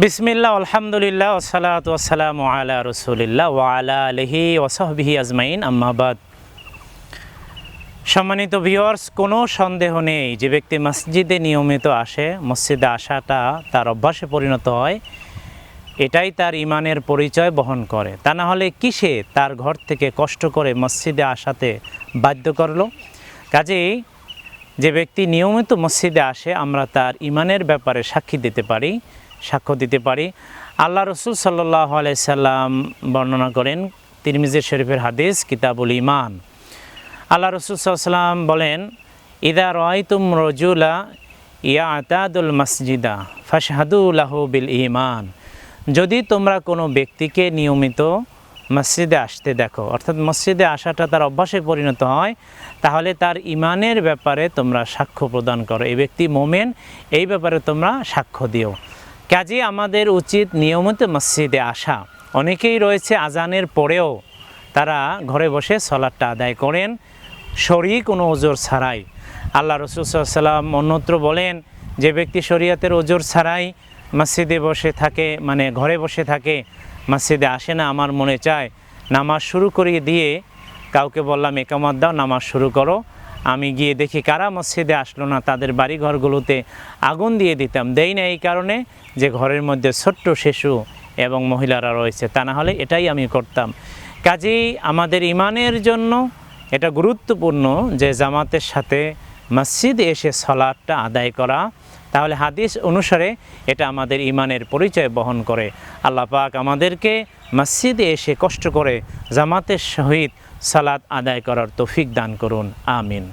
বিসমিল্লাহ, আলহামদুলিল্লাহ ওসালাত ওসালাম আলা রসুলিল্লাহ ওয়ালা আলহি ওসহবিহি আজমাইন আম্মাবাদ সম্মানিত ভিওয়ার্স কোনো সন্দেহ নেই যে ব্যক্তি মসজিদে নিয়মিত আসে, মসজিদে আসাটা তার অভ্যাসে পরিণত হয়, এটাই তার ইমানের পরিচয় বহন করে। তা না হলে কিসে তার ঘর থেকে কষ্ট করে মসজিদে আসাতে বাধ্য করল? কাজেই যে ব্যক্তি নিয়মিত মসজিদে আসে, আমরা তার ইমানের ব্যাপারে সাক্ষী দিতে পারি। সাক্ষ্য দিতে পারি। আল্লাহ রসুল সাল্লাহ আলাইসাল্লাম বর্ণনা করেন তিরমিজের শরীফের হাদিস, কিতাবুল ইমান আল্লাহ রসুল সাল্লাম বলেন, ইদা রয়তুম রজুলা ইয়া আতাদুল মসজিদা ফাশহাদুল্লাহ বিল ইমান যদি তোমরা কোনো ব্যক্তিকে নিয়মিত মসজিদে আসতে দেখো, অর্থাৎ মসজিদে আসাটা তার অভ্যাসে পরিণত হয়, তাহলে তার ইমানের ব্যাপারে তোমরা সাক্ষ্য প্রদান করো। এই ব্যক্তি মোমেন, এই ব্যাপারে তোমরা সাক্ষ্য দিও। কাজে আমাদের উচিত নিয়মিত মসজিদে আসা। অনেকেই রয়েছে আজানের পরেও তারা ঘরে বসে সলাটটা আদায় করেন শরী কোনো ওজোর ছাড়াই। আল্লাহ রসুল সাল্লাম অন্যত্র বলেন, যে ব্যক্তি শরীয়তের ওজোর ছাড়াই মসজিদে বসে থাকে মানে ঘরে বসে থাকে, মসজিদে আসে না আমার মনে চায়, নামাজ শুরু করিয়ে দিয়ে কাউকে বললাম, একামত দাও, নামাজ শুরু করো। আমি গিয়ে দেখি কারা মসজিদে আসলো না, তাদের বাড়ি ঘরগুলোতে আগুন দিয়ে দিতাম। দেই না এই কারণে যে ঘরের মধ্যে ছোট্ট শিশু এবং মহিলারা রয়েছে, তা না হলে এটাই আমি করতাম। কাজেই আমাদের ইমানের জন্য এটা গুরুত্বপূর্ণ যে জামাতের সাথে মসজিদে এসে সলাটটা আদায় করা তাহলে হাদিস অনুসারে এটা আমাদের ইমানের পরিচয় বহন করে। আল্লাহ পাক আমাদেরকে মসজিদে এসে কষ্ট করে জামাতের সহিত সালাদ আদায় করার তৌফিক দান করুন। আমিন।